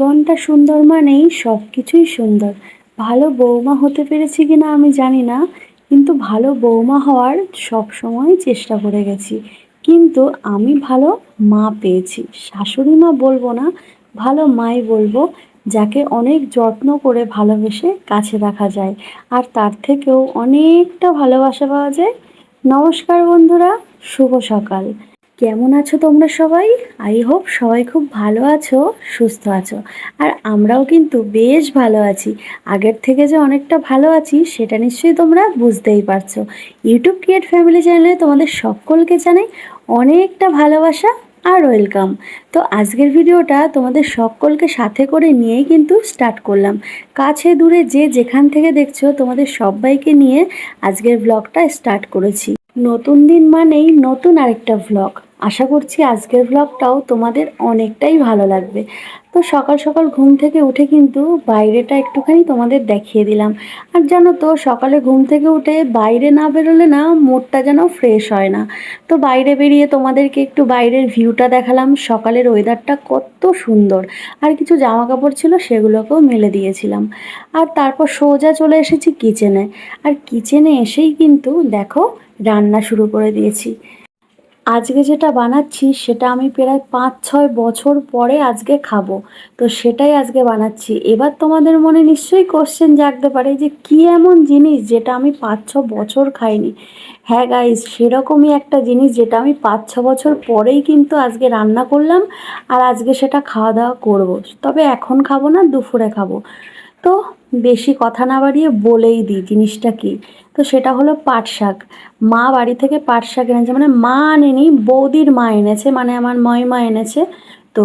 জীবনটা সুন্দর মানেই সব কিছুই সুন্দর। ভালো বৌমা হতে পেরেছি কিনা আমি জানি না, কিন্তু ভালো বৌমা হওয়ার সব সময় চেষ্টা করে গেছি। কিন্তু আমি ভালো মা পেয়েছি। শাশুড়ি মা বলব না, ভালো মাই বলব, যাকে অনেক যত্ন করে ভালোবেসে কাছে রাখা যায়। আর তার থেকেও অনেকটা ভালোবাসা পাওয়া যায়। নমস্কার বন্ধুরা, শুভ সকাল। কেমন আছো তোমরা সবাই? আই হোপ সবাই খুব ভালো আছো, সুস্থ আছো। আর আমরাও কিন্তু বেশ ভালো আছি। আগের থেকে যে অনেকটা ভালো আছি, সেটা নিশ্চয়ই তোমরা বুঝতেই পারছ। ইউটিউব ক্রিয়েট ফ্যামিলি চ্যানেলে তোমাদের সকলকে জানাই অনেকটা ভালোবাসা আর ওয়েলকাম তো আজকের ভিডিওটা তোমাদের সকলকে সাথে করে নিয়েই কিন্তু স্টার্ট করলাম। কাছে দূরে যে যেখান থেকে দেখছ, তোমাদের সবাইকে নিয়ে আজকের ব্লগটা স্টার্ট করেছি। নতুন দিন মানেই নতুন আরেকটা ভ্লগ আশা করছি আজকের ভ্লগটাও তোমাদের অনেকটাই ভালো লাগবে। তো সকাল সকাল ঘুম থেকে উঠে কিন্তু বাইরেটা একটুখানি তোমাদের দেখিয়ে দিলাম। আর জানো তো, সকালে ঘুম থেকে উঠে বাইরে না বেরোলে না মুডটা যেন ফ্রেশ হয় না। তো বাইরে বেরিয়ে তোমাদেরকে একটু বাইরের ভিউটা দেখালাম। সকালের ওয়েদারটা কত সুন্দর। আর কিছু জামা কাপড় ছিল সেগুলোকেও মেলে দিয়েছিলাম। আর তারপর সোজা চলে এসেছি কিচেনে আর কিচেনে এসেই কিন্তু দেখো রান্না শুরু করে দিয়েছি। আজকে যেটা বানাচ্ছি সেটা আমি প্রায় পাঁচ ছয় বছর পরে আজকে খাব। তো সেটাই আজকে বানাচ্ছি। এবার তোমাদের মনে নিশ্চয়ই কোশ্চেন জাগতে পারে যে কি এমন জিনিস যেটা আমি পাঁচ ছ বছর খাইনি? হ্যাঁ গাইজ সেরকমই একটা জিনিস যেটা আমি পাঁচ ছ বছর পরেই কিন্তু আজকে রান্না করলাম আর আজকে সেটা খাওয়া দাওয়া করব। তবে এখন খাব না, দুপুরে খাব। তো বেশি কথা না বাড়িয়ে বলেই দিই জিনিসটা কি। তো সেটা হলো পাট শাক। মা বাড়ি থেকে পাট শাক এনেছে মানে মা আনেনি, বৌদির মা এনেছে মানে আমার মা এনেছে। তো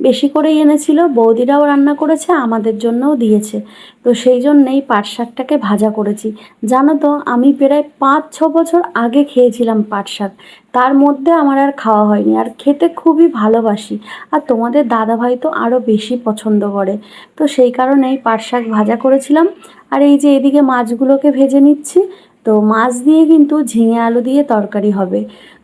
বেশি করেই এনেছিল। বৌদিরাও রান্না করেছে, আমাদের জন্যও দিয়েছে। তো সেই জন্যেই পাট শাকটাকে ভাজা করেছি। জানো তো, আমি প্রায় পাঁচ, ছ বছর আগে খেয়েছিলাম পাট শাক। তার মধ্যে আমার আর খাওয়া হয়নি। আর খেতে খুবই ভালোবাসি। আর তোমাদের দাদাভাই তো আরও বেশি পছন্দ করে। তো সেই কারণেই পাট শাক ভাজা করেছিলাম। আর এই যে এদিকে মাছগুলোকে ভেজে নিচ্ছি, তো মাছ দিয়ে কিন্তু ঝিঙে আলু দিয়ে তরকারি হবে।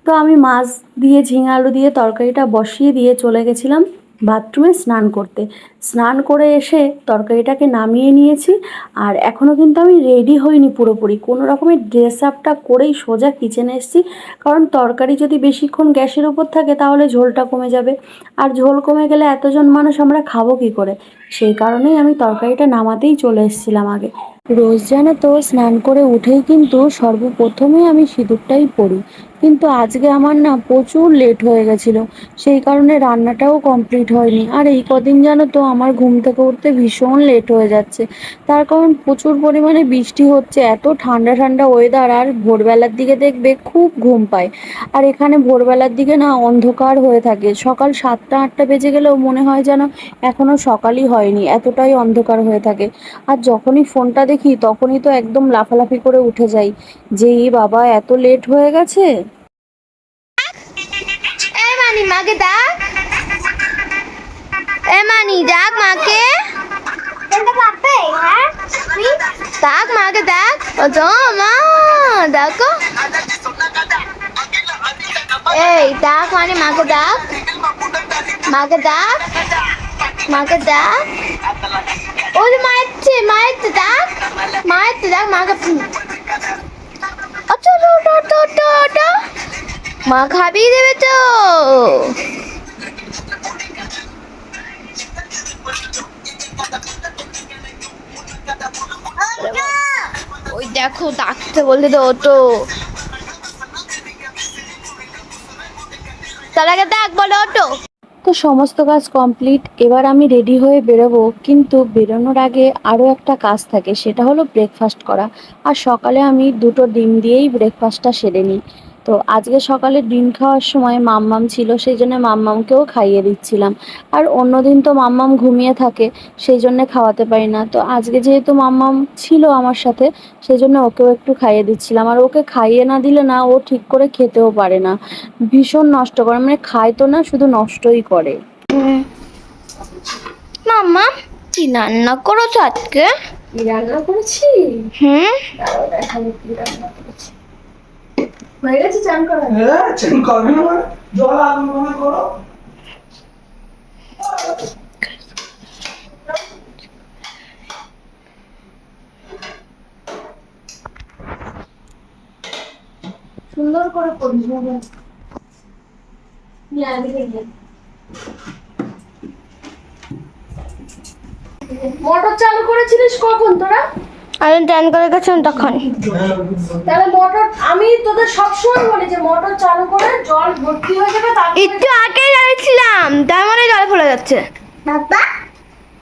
তো আমি মাছ দিয়ে, ঝিঙে আলু দিয়ে, তরকারিটা বসিয়ে দিয়ে চলে গেছিলাম বাথরুমে স্নান করতে। স্নান করে এসে তরকারিটাকে নামিয়ে নিয়েছি আর এখনও কিন্তু আমি রেডি হইনি পুরোপুরি। কোনো রকমের ড্রেস আপটা করেই সোজা কিচেনে এসেছি। কারণ তরকারি যদি বেশিক্ষণ গ্যাসের উপর থাকে তাহলে ঝোলটা কমে যাবে। আর ঝোল কমে গেলে এতজন মানুষ আমরা খাব কী করে? সেই কারণেই আমি তরকারিটা নামাতেই চলে এসেছিলাম আগে। রোজ জানো তো স্নান করে উঠেই কিন্তু সর্বপ্রথমে আমি সিঁদুরটাই পরি। কিন্তু আজকে আমার না প্রচুর লেট হয়ে গেছিল। সেই কারণে রান্নাটাও কমপ্লিট হয়নি। আর এই কদিন জানো তো আমার ঘুম থেকে উঠতে ভীষণ লেট হয়ে যাচ্ছে। তার কারণ প্রচুর পরিমাণে বৃষ্টি হচ্ছে, এত ঠান্ডা ঠান্ডা ওয়েদার আর ভোরবেলার দিকে দেখবে খুব ঘুম পায়। আর এখানে ভোরবেলার দিকে না অন্ধকার হয়ে থাকে। সকাল সাতটা আটটা বেজে গেলেও মনে হয় যেন এখনও সকালই হয়নি, এতটাই অন্ধকার হয়ে থাকে। আর যখনই ফোনটা দেখি, তখনই তো একদম লাফালাফি করে উঠে যাই। যে বাবা এত লেট হয়ে গেছে? মানি মাকে ডাক। এ মানি, ডাক মাকে। ডাক মাকে, ডাক। ও তো, মা, ডাকো। এই, ডাক মানে মাকে ডাক। মাকে ডাক মাকে ডাক। ওই মায়ের মায়ের ডাক। মায়ের ডাক, মাকে। আচ্ছা মা খাবি দেবে তো। ওই দেখো ডাকতে বললে তো ওটো তার আগে ডাক বলো তো সমস্ত কাজ কমপ্লিট, এবার আমি রেডি হয়ে বেরোবো, কিন্তু বেরোনোর আগে আরও একটা কাজ থাকে, সেটা হলো ব্রেকফাস্ট করা। আর সকালে আমি দুটো ডিম দিয়েই ব্রেকফাস্টটা সেরে নিই। তো আজকে সকালে ডিম খাওয়ার সময় মাম্মাম ছিল সেই জন্য মাম্মামকেও খাইয়ে দিচ্ছিলাম। আর অন্যদিন তো মাম্মাম ঘুমিয়ে থাকে সেই জন্য খাওয়াতে পারি না। তো আজকে যেহেতু মাম্মাম ছিল আমার সাথে সেই জন্য ওকেও একটু খাইয়ে দিচ্ছিলাম। আর ওকে খাইয়ে না দিলে না ও ঠিক করে খেতেও পারে না। ভীষণ নষ্ট করে মানে খায় তো না শুধু নষ্টই করে। মাম্মা কি রান্না করেছ আজকে? কি রান্না করেছি? হুম? রান্না করেছি। হয়ে গেছে চান করা হ্যাঁ চান না মানে। জল আগুন করো। সুন্দর করে করিস বাবা। নিয়ে মোটর চালু করেছিলিস কখন তোরা? আমি টান করে গেছিলাম তখন। তাহলে মোটর আমি তোদের সবসময় বলি যে মোটর চালু করে জল ভর্তি হয়ে যাবে তারপরে একটু আগে যাচ্ছিলাম তার মানে জল ফেলে যাচ্ছে। বাবা।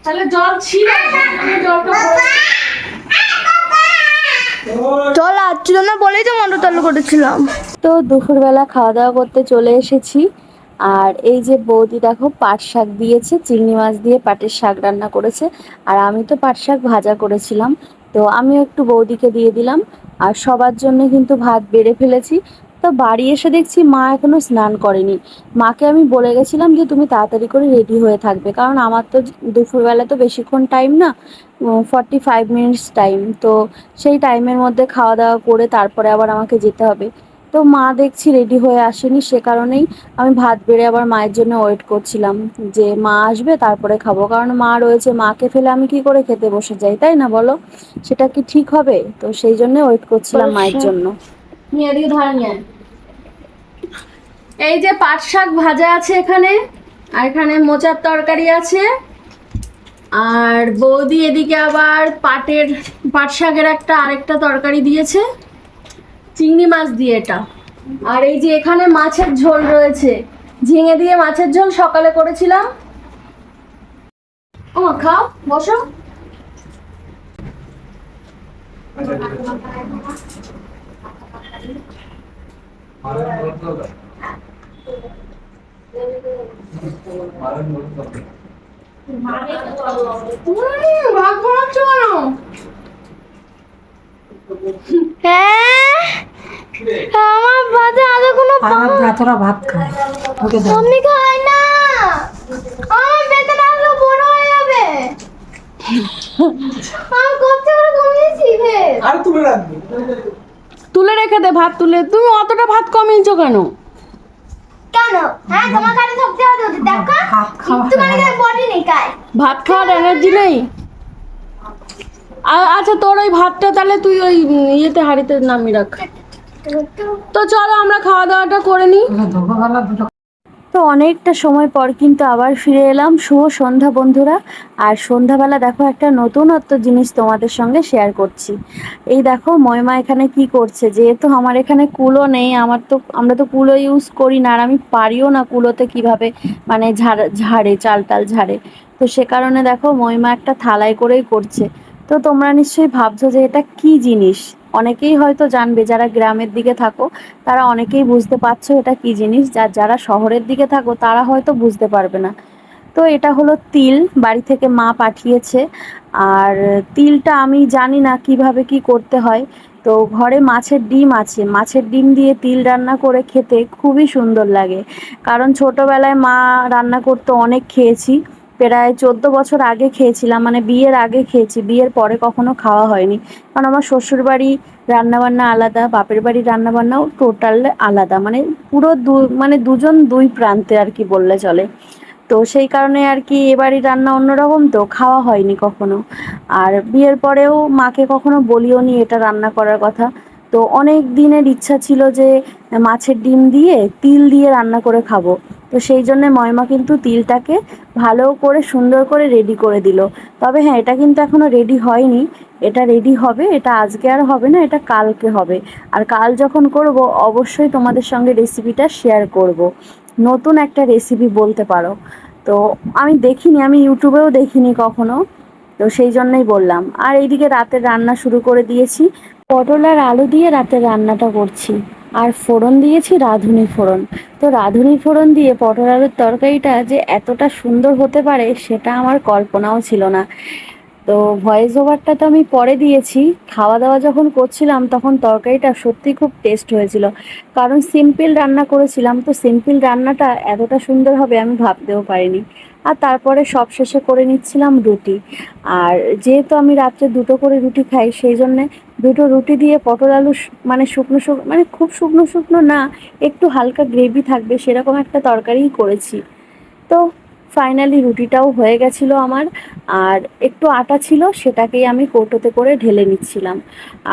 তাহলে জল ছিল আমি জল আসছিল না বলেই তো মোটর চালু করেছিলাম। তো দুপুরবেলা খাওয়া দাওয়া করতে চলে এসেছি। আর এই যে বৌদি দেখো পাট শাক দিয়েছে চিংড়ি মাছ দিয়ে পাটের শাক রান্না করেছে। আর আমি তো পাট শাক ভাজা করেছিলাম। তো আমিও একটু বৌদিকে দিয়ে দিলাম। আর সবার জন্য কিন্তু ভাত বেড়ে ফেলেছি। তো বাড়ি এসে দেখছি মা এখনও স্নান করেনি। মাকে আমি বলে গেছিলাম যে, তুমি তাড়াতাড়ি করে রেডি হয়ে থাকবে। কারণ আমার তো দুপুরবেলা তো বেশিক্ষণ টাইম না ফর্টি ফাইভ মিনিটস টাইম তো সেই টাইমের মধ্যে খাওয়া দাওয়া করে তারপরে আবার আমাকে যেতে হবে। তো মা দেখছি রেডি হয়ে আসেনি সে কারণেই আমি ভাত বেড়ে আবার মায়ের জন্য ওয়েট করছিলাম যে মা আসবে তারপরে খাব। কারণ মা রয়েছে মাকে ফেলে আমি কি করে খেতে বসে যাই তাই না বলো? সেটা কি ঠিক হবে? তো সেই জন্য ওয়েট করছিলাম মায়ের জন্য। এই যে পাট শাক ভাজা আছে এখানে আর এখানে মোচার তরকারি আছে আর বৌদি এদিকে আবার পাটের পাট শাকের একটা আরেকটা তরকারি দিয়েছে। চিংড়ি মাছ দিয়ে এটা। আর এই যে এখানে মাছের ঝোল রয়েছে। ঝিঙে দিয়ে মাছের ঝোল সকালে করেছিলাম। ও খাও, বসো। হ্যাঁ। আমার ভাতে আদৌ কোনো আমার ভেতরা ভাত খায় ওকে দাও আমি খাই না। আমার বেতন আসলে বড় হয়ে যাবে। আমি করতে করে কমিয়েছি আর তুলে রাখবি। তুলে রেখে দে ভাত তুলে। তুমি অতটা ভাত কমিয়েছো কেন? কেন? হ্যাঁ তোমার কাছে সবজি আছে দেখো ভাত তোমার কাছে বডি নেই কাই ভাত খাওয়ার এনার্জি নেই? আচ্ছা তোর ওই ভাতটা তাহলে তুই ওই ইয়েতে হাঁড়িতে নামিয়ে রাখ। তো চলো আমরা খাওয়া দাওয়াটা করে নিই। তো অনেকটা সময় পর কিন্তু আবার ফিরে এলাম। শুভ সন্ধ্যা বন্ধুরা। আর সন্ধ্যাবেলা দেখো একটা নতুনত্ব জিনিস তোমাদের সঙ্গে শেয়ার করছি। এই দেখো, ময়মা এখানে কি করছে? যেহেতু আমার এখানে কুলো নেই, আমার তো, আমরা তো কুলো ইউজ করি না, আর আমি পারিও না কুলোতে কীভাবে মানে ঝাড়, ঝাড়ে, চাল টাল ঝাড়ে। তো সে কারণে দেখো ময়মা একটা থালায় করেই করছে। তো তোমরা নিশ্চয়ই ভাবছ যে এটা কি জিনিস? অনেকেই হয়তো জানবে, যারা গ্রামের দিকে থাকো, তারা অনেকেই বুঝতে পারছ এটা কি জিনিস। যার, যারা শহরের দিকে থাকো, তারা হয়তো বুঝতে পারবে না। তো এটা হলো তিল, বাড়ি থেকে মা পাঠিয়েছে। আর তিলটা আমি জানি না কীভাবে কি করতে হয়। তো ঘরে মাছের ডিম আছে। মাছের ডিম দিয়ে তিল রান্না করে খেতে খুবই সুন্দর লাগে। কারণ ছোটোবেলায় মা রান্না করতে, অনেক খেয়েছি। প্রায় চোদ্দ বছর আগে খেয়েছিলাম মানে বিয়ের আগে খেয়েছি, বিয়ের পরে কখনো খাওয়া হয়নি। কারণ আমার শ্বশুরবাড়ি রান্নাবান্না আলাদা, বাপের বাড়ির রান্নাবান্নাও টোটাল আলাদা মানে পুরো দু মানে দুজন দুই প্রান্তে আর কি বললে চলে। তো সেই কারণে আর কি এবারই রান্না অন্যরকম তো, খাওয়া হয়নি কখনো। আর বিয়ের পরেও মাকে কখনো বলিও নি এটা রান্না করার কথা। তো অনেক দিনের ইচ্ছা ছিল যে মাছের ডিম দিয়ে তিল দিয়ে রান্না করে খাব। তো সেই জন্য ময়মা কিন্তু তিলটাকে ভালো করে সুন্দর করে রেডি করে দিল। তবে হ্যাঁ এটা কিন্তু এখনও রেডি হয়নি। এটা রেডি হবে, এটা আজকে আর হবে না, এটা কালকে হবে। আর কাল যখন করব, অবশ্যই তোমাদের সঙ্গে রেসিপিটা শেয়ার করব। নতুন একটা রেসিপি বলতে পারো। তো আমি দেখিনি, আমি ইউটিউবেও দেখিনি কখনো। তো সেই জন্যই বললাম। আর এইদিকে রাতের রান্না শুরু করে দিয়েছি। পটল আর আলু দিয়ে রাতের রান্নাটা করছি। আর ফোড়ন দিয়েছি রাঁধুনি ফোড়ন। তো রাঁধুনি ফোড়ন দিয়ে পটল আলুর তরকারিটা যে এতটা সুন্দর হতে পারে সেটা আমার কল্পনাও ছিল না। তো ভয়েস ওভারটা তো আমি পরে দিয়েছি। খাওয়া দাওয়া যখন করছিলাম, তখন তরকারিটা সত্যি খুব টেস্ট হয়েছিল। কারণ সিম্পল রান্না করেছিলাম, তো সিম্পল রান্নাটা এতটা সুন্দর হবে আমি ভাবতেও পারিনি। আর তারপরে সব শেষে করে নিচ্ছিলাম রুটি। আর যেহেতু আমি রাত্রে দুটো করে রুটি খাই, সেই জন্যে দুটো রুটি দিয়ে পটল আলু মানে শুকনো শুকনো মানে খুব শুকনো শুকনো না, একটু হালকা গ্রেভি থাকবে, সেরকম একটা তরকারিই করেছি। তো ফাইনালি রুটিটাও হয়ে গেছিল আমার, আর একটু আটা ছিল সেটাকেই আমি কৌটোতে করে ঢেলে নিচ্ছিলাম।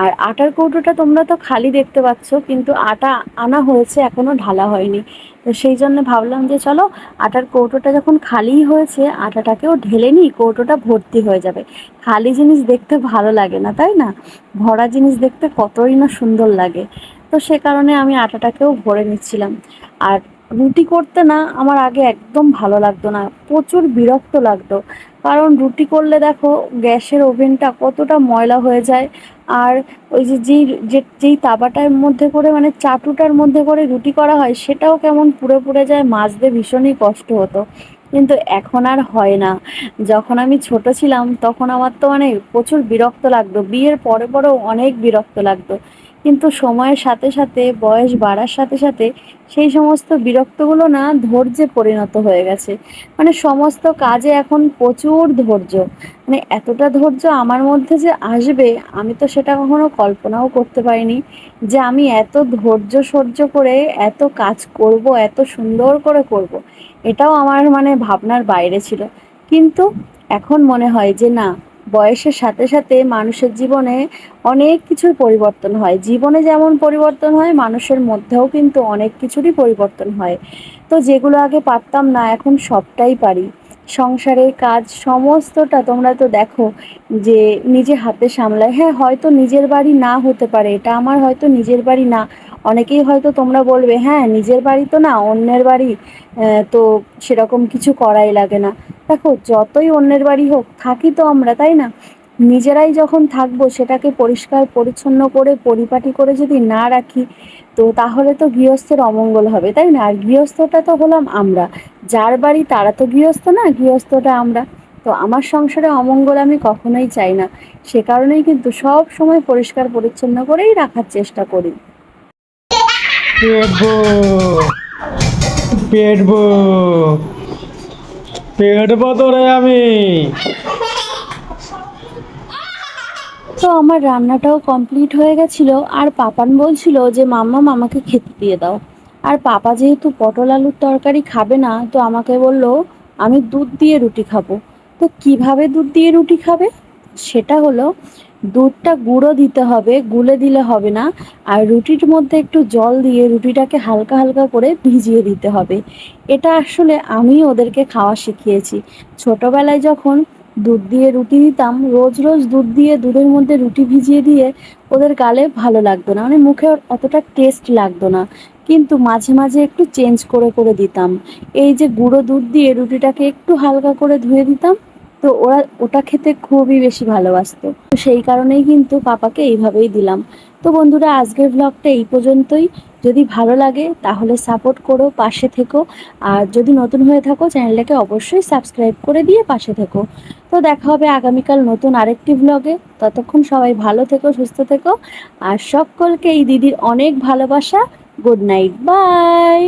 আর আটার কৌটোটা তোমরা তো খালি দেখতে পাচ্ছ, কিন্তু আটা আনা হয়েছে এখনও ঢালা হয়নি। তো সেই জন্য ভাবলাম যে চলো, আটার কৌটোটা যখন খালিই হয়েছে, আটাটাকেও ঢেলে নিই, কৌটোটা ভর্তি হয়ে যাবে। খালি জিনিস দেখতে ভালো লাগে না, তাই না? ভরা জিনিস দেখতে কতই না সুন্দর লাগে। তো সে কারণে আমি আটাটাকেও ভরে নিচ্ছিলাম। আর রুটি করতে না আমার আগে একদম ভালো লাগতো না, প্রচুর বিরক্ত লাগতো। কারণ রুটি করলে দেখো গ্যাসের ওভেনটা কতটা ময়লা হয়ে যায়, আর ওই যে যেই যে, যেই তাবাটার মধ্যে করে মানে চাটুটার মধ্যে করে রুটি করা হয়, সেটাও কেমন পুড়ে পুড়ে যায়, মাজতে ভীষণই কষ্ট হতো। কিন্তু এখন আর হয় না। যখন আমি ছোট ছিলাম, তখন আমার তো মানে প্রচুর বিরক্ত লাগতো। বিয়ের পরে পরেও অনেক বিরক্ত লাগতো। কিন্তু সময়ের সাথে সাথে, বয়স বাড়ার সাথে সাথে সেই সমস্ত বিরক্তগুলো না ধৈর্যে পরিণত হয়ে গেছে। মানে সমস্ত কাজে এখন প্রচুর ধৈর্য। মানে এতটা ধৈর্য আমার মধ্যে যে আসবে, আমি তো সেটা কখনো কল্পনাও করতে পারিনি যে আমি এত ধৈর্য সহ্য করে এত কাজ করব, এত সুন্দর করে করব। এটাও আমার মানে ভাবনার বাইরে ছিল। কিন্তু এখন মনে হয় যে না বয়সের সাথে সাথে মানুষের জীবনে অনেক কিছুর পরিবর্তন হয়। জীবনে যেমন পরিবর্তন হয়, মানুষের মধ্যেও কিন্তু অনেক কিছুরই পরিবর্তন হয়। তো যেগুলো আগে পারতাম না, এখন সবটাই পারি। সংসারের কাজ সমস্তটা তোমরা তো দেখো যে নিজে হাতে সামলায়। হ্যাঁ হয়তো নিজের বাড়ি না হতে পারে, এটা আমার হয়তো নিজের বাড়ি না। অনেকেই হয়তো তোমরা বলবে হ্যাঁ নিজের বাড়ি তো না, অন্যের বাড়ি তো সেরকম কিছু করাই লাগে না। দেখো, যতই অন্যের বাড়ি হোক, থাকি তো আমরা, তাই না? নিজেরাই যখন থাকব, সেটাকে পরিষ্কার, পরিচ্ছন্ন করে, পরিপাটি করে যদি না রাখি, তো তাহলে তো গৃহস্থের অমঙ্গল হবে, তাই না? আর গৃহস্থটা তো হলাম আমরা। যার বাড়ি, তারা তো গৃহস্থ না, গৃহস্থটা আমরা। তো আমার সংসারে অমঙ্গল আমি কখনোই চাই না। সে কারণেই কিন্তু সব সময় পরিষ্কার, পরিচ্ছন্ন করেই রাখার চেষ্টা করি। পেটবো পেটবো পেটবো তোরে আমি। তো আমার রান্নাটাও কমপ্লিট হয়ে গেছিল, আর পাপান বলছিল যে, মাম্মা, মামাকে খেতে দিয়ে দাও। আর পাপা যেহেতু পটল আলুর তরকারি খাবে না, তো আমাকে বলল, আমি দুধ দিয়ে রুটি খাব। তো কীভাবে দুধ দিয়ে রুটি খাবে? সেটা হলো দুধটা গুঁড়ো দিতে হবে, গুলে দিলে হবে না। আর রুটির মধ্যে একটু জল দিয়ে রুটিটাকে হালকা হালকা করে ভিজিয়ে দিতে হবে। এটা আসলে আমি ওদেরকে খাওয়া শিখিয়েছি। ছোটবেলায় যখন দুধ দিয়ে রুটি দিতাম রোজ রোজ দুধ দিয়ে দুধের মধ্যে রুটি ভিজিয়ে দিয়ে ওদের গালে ভালো লাগতো না। মানে মুখে অতটা টেস্ট লাগতো না। কিন্তু মাঝে মাঝে একটু চেঞ্জ করে করে দিতাম। এই যে গুঁড়ো দুধ দিয়ে রুটিটাকে একটু হালকা করে ধুয়ে দিতাম তো ওরা ওটা খেতে খুবই বেশি ভালোবাসতো। তো সেই কারণেই কিন্তু পাপাকে এইভাবেই দিলাম। তো বন্ধুরা, আজকের ব্লগটা এই পর্যন্তই। যদি ভালো লাগে, তাহলে সাপোর্ট করো, পাশে থেকো। আর যদি নতুন হয়ে থাকো, চ্যানেলটাকে অবশ্যই সাবস্ক্রাইব করে দিয়ে পাশে থেকো। তো দেখা হবে আগামীকাল নতুন আরেকটি ব্লগে ততক্ষণ সবাই ভালো থেকো, সুস্থ থেকো। আর সকলকে এই দিদির অনেক ভালোবাসা। Good night bye